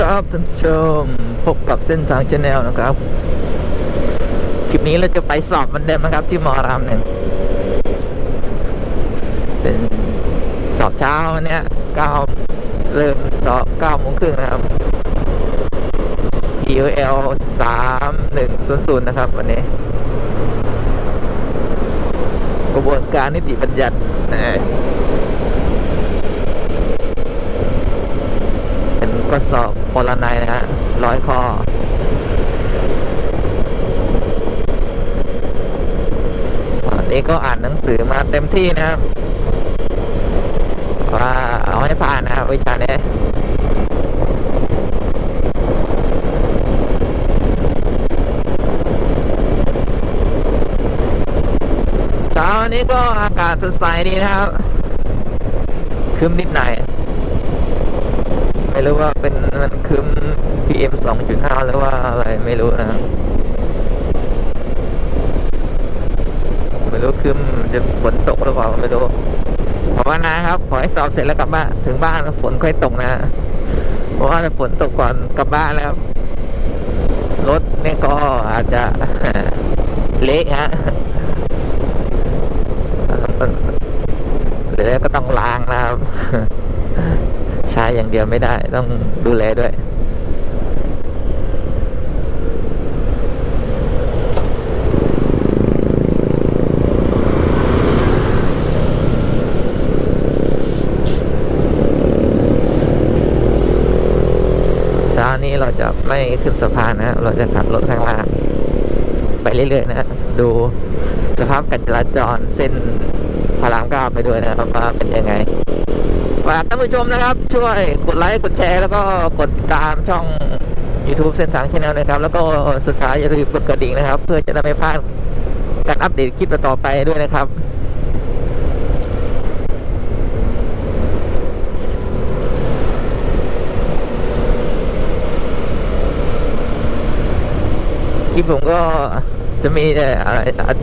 ครับท่านผู้ชมพบกับเส้นทางชาแนลนะครับ คลิปนี้เราจะไปสอบมันเดิมนะครับ ที่มอรามหนึ่งเป็นสอบเช้าวันเนี้ยเก้าเริ่มสอบเก้าโมงครึ่งนะครับ EOL สามหนึ่งศูนย์ศูนย์นะครับ วันนี้ กระบวนการนิติบัญญัติ เอ่อเป็สอบปรนัยนะฮะร้อยข้อวันนี้ก็อ่านหนังสือมาเต็มที่นะครับว่าเอาให้ผ่านนะครับวิชานี้เช้านี้ก็อากาศสดใสดีนะครับครึมนิดหน่อย ไม่รู้ว่าเป็นมันคืม PM 2.5 หรือว่าอะไรไม่รู้นะไม่รู้คืมจะฝนตกหรือเปล่าไม่รู้ภาวนาครับ ขอให้สอบเสร็จแล้วกลับบ้านถึงบ้านฝนค่อยตกนะเพราะว่าถ้าฝนตกก่อนกลับบ้านแล้วรถเนี่ยก็อาจจะเละฮะหรือก็ต้องล้างนะครับ ใช้อย่างเดียวไม่ได้ ต้องดูแลด้วย เช้านี้เราจะไม่ขึ้นสะพานนะ เราจะขับรถข้างล่างไปเรื่อยๆนะ ดูสภาพการจราจรเส้นพระรามเก้าไปด้วยนะครับว่าเป็นยังไง ฝากท่านผู้ชมนะครับ ช่วยกดไลค์กดแชร์แล้วก็กดติดตามช่อง YouTube เส้นทางชแนลนะครับ แล้วก็สุดท้ายอย่าลืมกดกระดิ่งนะครับ เพื่อจะได้ไม่พลาดการอัปเดตคลิปต่อไปด้วยนะครับคลิปผมก็จะมีแต่อะไร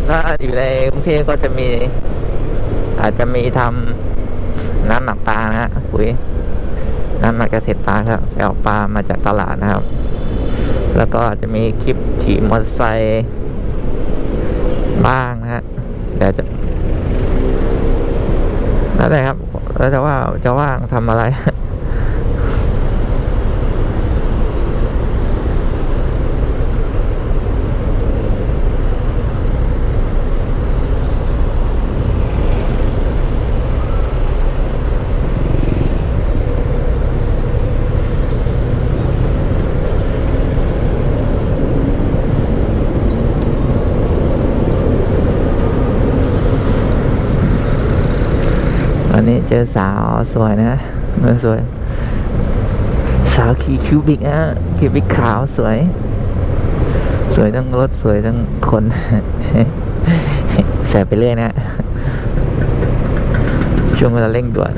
ถ้าอยู่ในกรุงเทพก็จะมี อาจจะมีทำ น้ำหนักปลานะฮะปุ๋ยน้ำหมักเกษตรปลาครับไปเอาปลามาจากตลาดนะครับ แล้วก็จะมีคลิปขี่มอเตอร์ไซค์บ้างนะฮะเดี๋ยวจะแล้วแหละครับ แล้วจะว่าจะว่างทำอะไร เจอสาวสวยนะมื่อสวย สาวขี่คิวบิกนะคิวบิกขาวสวย สวยทั้งรถสวยทั้งคนแสบไปเรื่อยนะช่วงเวลาเร่งด่วน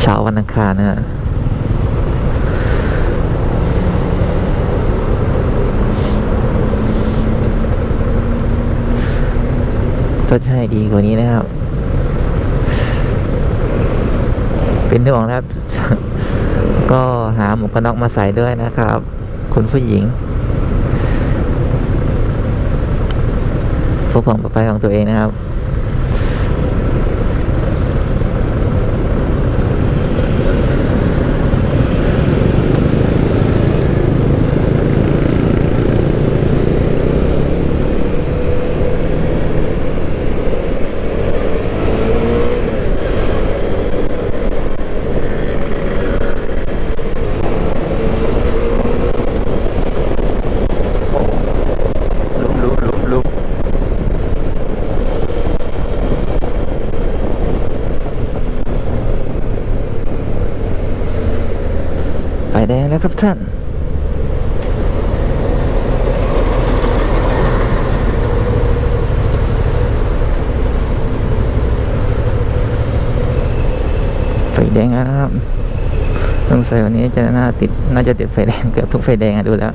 เช้าวันอังคารนะ ชดใช้ดีกว่านี้นะครับ เป็นห่วงนะครับ ก็หาหมวกกันน็อกมาใส่ด้วยนะครับ คุณผู้หญิงพวกของปลอดภัยของตัวเองนะครับ ลุกลุกลุกลุก ไฟแดงแล้วครับท่าน ไฟแดงแล้วนะครับต้องใส่วันนี้จะน่าติดน่าจะติดไฟแดงเกือบทุกไฟแดงอะดูแล้ว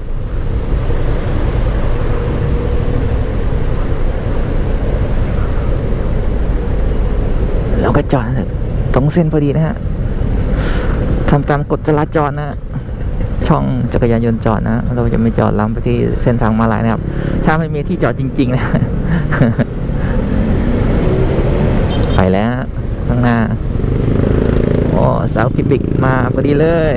เราก็จอดตรงเส้นพอดีนะฮะทำตามกฎจราจรนะ ช่องจักรยานยนต์จอดนะ เราจะไม่จอดล้ำไปที่เส้นทางมาลายนะครับ ถ้าไม่มีที่จอดจริงๆนะไปแล้วข้างหน้าโอ้สาคิบิกมาพอดีเลย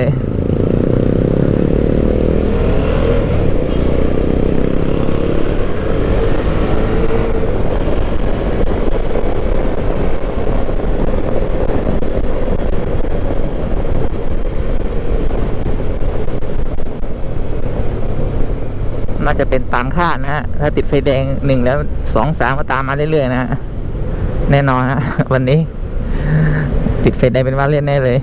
จะเป็นตามคาดนะฮะถ้าติดไฟแดงหนึ่งแล้วสองสามก็ตามมาเรื่อยๆนะฮะแน่นอนฮะวันนี้ ติดไฟแดงเป็นว่าเล่นแน่เลย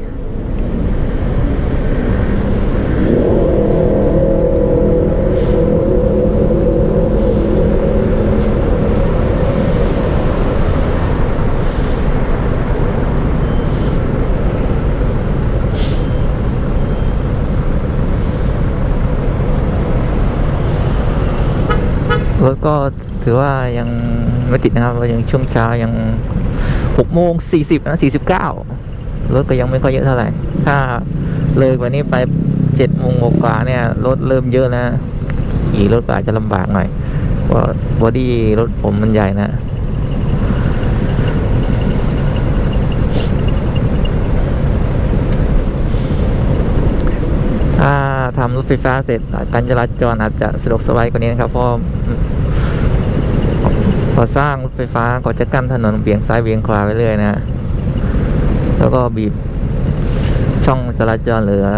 รถก็ ถือว่ายังไม่ติดนะครับยังช่วงเช้ายังหกโมงสี่สิบนะสี่สิบเก้ารถก็ยังไม่ค่อยเยอะเท่าไหร่ ถ้าเลยกว่านี้ไปเจ็ดโมงกว่าเนี่ยรถเริ่มเยอะแล้วขี่รถก็อาจจะลำบากหน่อยเพราะบอดี้รถผมมันใหญ่นะถ้าทำรถไฟฟ้าเสร็จการจราจรอาจจะสะดวกสบายกว่านี้นะครับเพราะ พอสร้างรถไฟฟ้าก็จะกั้นถนนเบี่ยงซ้ายเบี่ยงขวาไปเรื่อยนะแล้วก็บีบช่องจราจรเหลือ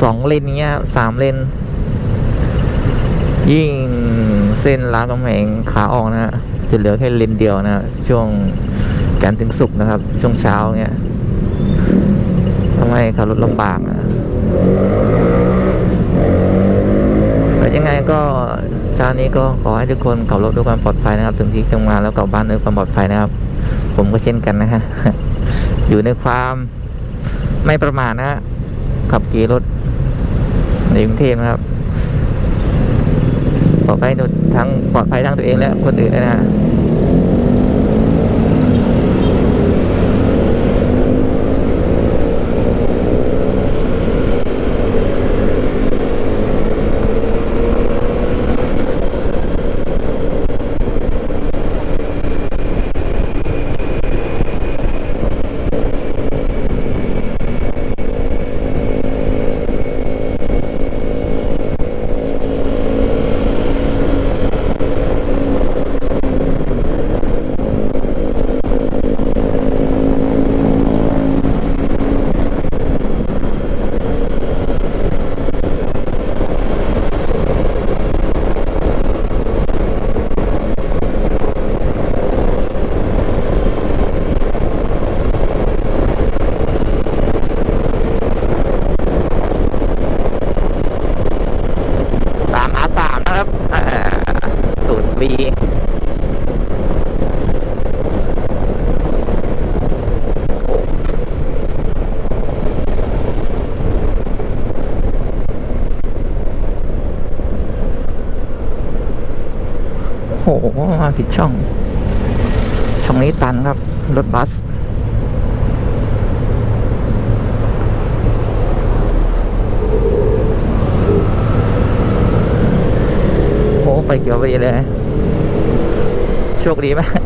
สองเลนเงี้ยสามเลน ยิ่งเส้นรามคำแหงขาออกนะฮะจะเหลือแค่เลนเดียวนะ ช่วงการถึงสุกร์นะครับ ช่วงเช้าเงี้ยทำให้ขับรถลำบากอะแต่ยังไงก็ เช้านี้ก็ขอให้ทุกคนขับรถด้วยความปลอดภัยนะครับ ถึงที่ทำงานแล้วกลับบ้านด้วยความปลอดภัยนะครับ ผมก็เช่นกันนะฮะอยู่ในความไม่ประมาทนะฮะขับขี่รถในกรุงเทพนะครับปลอดภัยทั้งปลอดภัยทั้งตัวเองและคนอื่นนะฮะ สามอาสามนะครับอ่า ตูดบีโอ้โหมาผิดช่อง ช่องนี้ตันครับ รถบัสโอ้ไปเกี่ยวไปเลย โชคดีไหมาก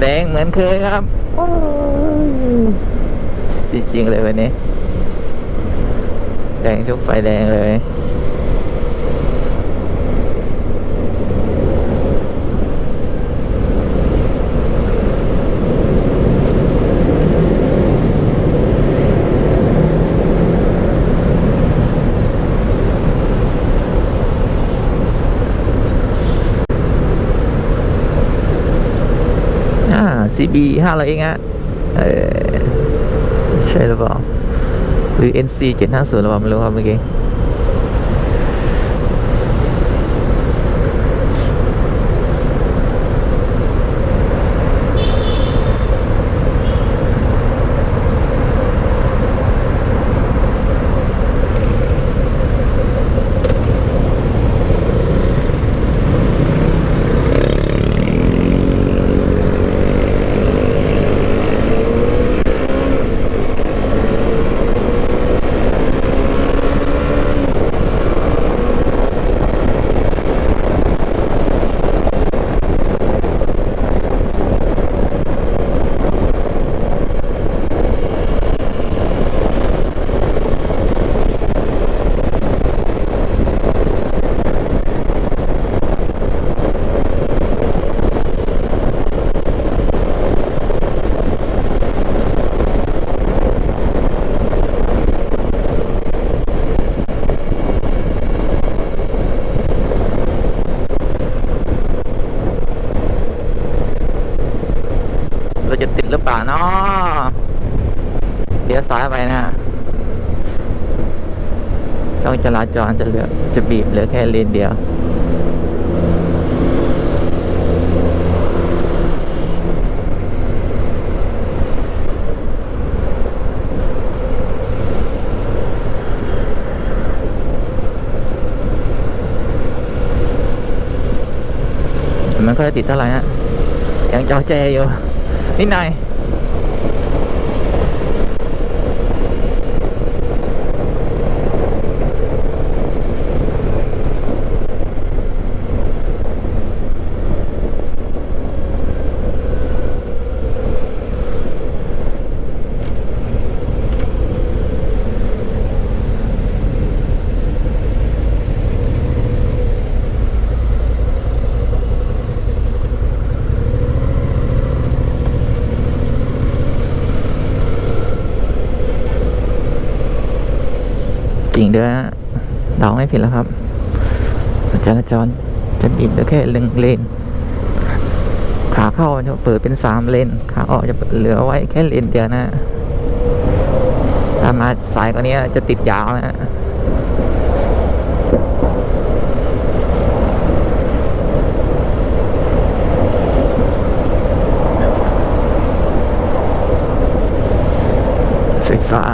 แดงเหมือนเคยครับโอ้ยจริงๆเลยวันนี้ แดงทุกไฟแดงเลย CB ห้าอะไรเองอะเออใช่หรือเปล่า หรือ NC เจ็ดห้าศูนย์หรือเปล่าไม่รู้ครับเมื่อกี้ จะติดหรือเปล่าเนาะเลี้ยวซ้ายไปนะช่องจราจรจะเหลือจะบีบเหลือแค่เลนเดียวมันก็จะติดเท่าไหร่ฮะยังจอแจอยู่ นิดหน่อยจริงด้วยฮะเดาไม่ ผิดแล้วครับจราจรจะบีบเหลือแค่หนึ่งเลน ขาเข้าจะเปิดเป็นสามเลน ขาออกจะเหลือไว้แค่เลนเดียวนะถ้ามาสายกว่านี้จะติดยาวนะไฟฟ้า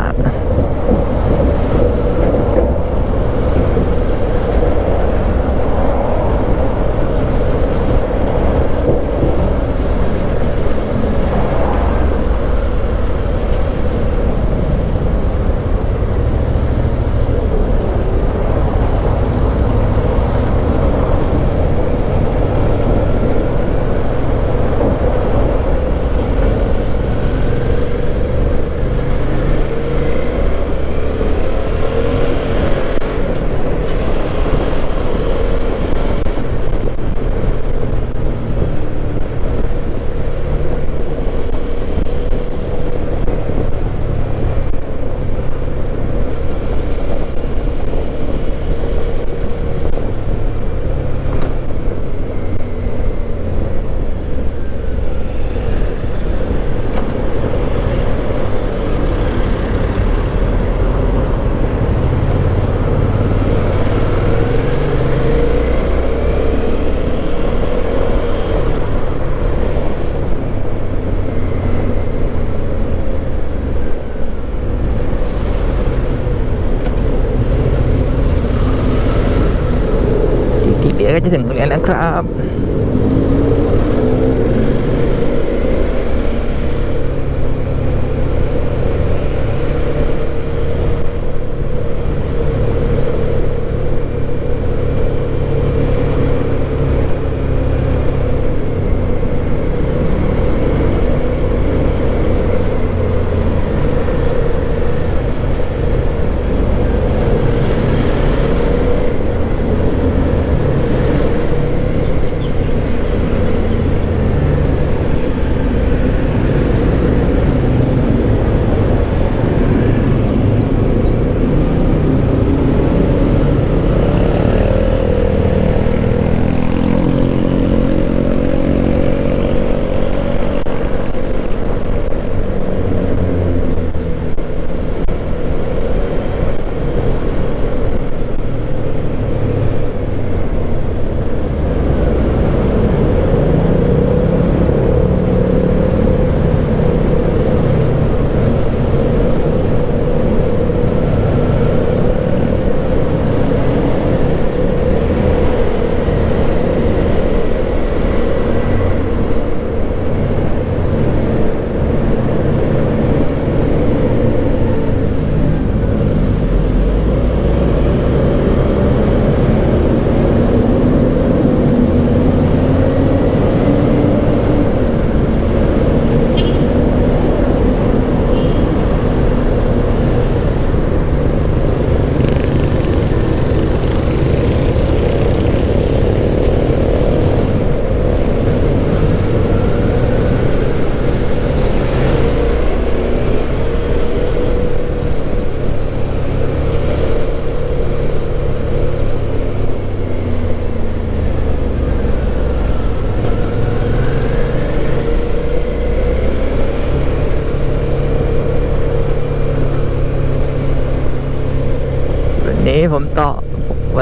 จะถึงโรงเรียนแล้วครับ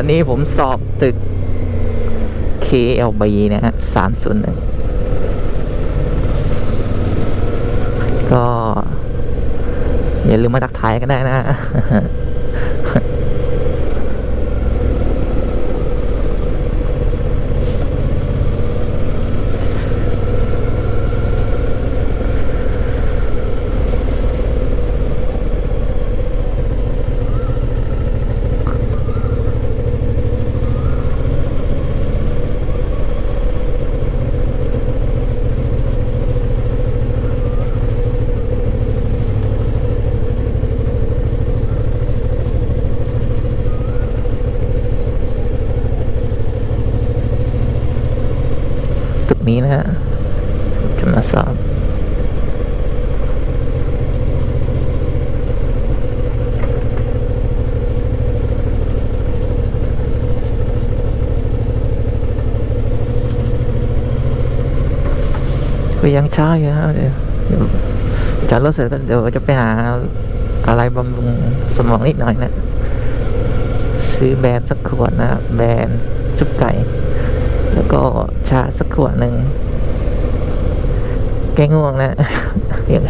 วันนี้ผมสอบตึก KLB นะฮะสามศูนย์หนึ่งก็ อย่าลืมมาทักทายกันได้นะ นี้นะฮะจะมาสอบก็ยังเช้าอยู่นะเดี๋ยวจอดรถเสร็จก็เดี๋ยวจะไปหาอะไรบำรุงสมองนิดหน่อยนะ ซื้อแบรนด์สักขวดนะแบรนด์ซุปไก่ แล้วก็ชาสักขวดหนึ่งแกง่วงนะย่าง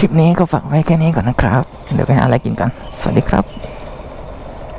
ค ลิปนี้ก็ฝากไว้แค่นี้ก่อนนะครับ เดี๋ยวไปหาอะไรกินกัน สวัสดีครับ